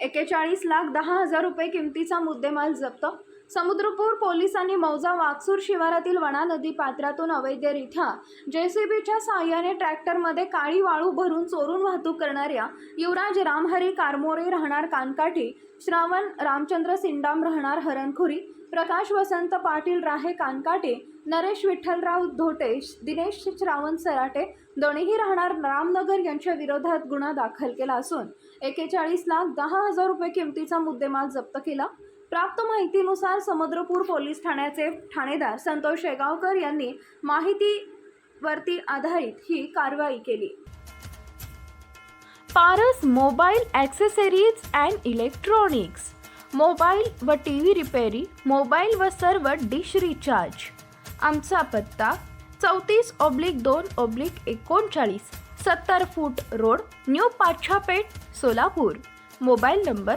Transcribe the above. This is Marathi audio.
एकेचाळीस लाख दहा हजार रुपये किमतीचा मुद्देमाल जप्त समुद्रपूर पोलिसांनी मौजा वाकसूर शिवारातील वणा नदी पात्रातून अवैधरित्या जेसीबीच्या साहाय्याने ट्रॅक्टरमध्ये काळी वाळू भरून चोरून वाहतूक करणाऱ्या युवराज रामहरी कारमोरे राहणार कानकाठी श्रावण रामचंद्र सिंडाम राहणार हरणखुरी प्रकाश वसंत पाटील राहे कानकाटे नरेश विठ्ठलराव धोटे दिनेश श्रावण सराटे दोन्हीही राहणार रामनगर यांच्या विरोधात गुन्हा दाखल केला असून एकेचाळीस लाख दहा हजार रुपये किमतीचा मुद्देमाल जप्त केला. प्राप्त माहितीनुसार समुद्रपूर पोलीस ठाण्याचे ठाणेदार संतोष शेगावकर यांनी माहितीवरती आधारित ही कारवाई केली. Paras mobile accessories and electronics. Mobile व टी व्ही रिपेरी मोबाईल व सर्व डिश रिचार्ज. आमचा पत्ता चौतीस ऑब्लिक दोन ऑब्लिक एकोणचाळीस सत्तर foot road new Pachhapeth Solapur. Mobile number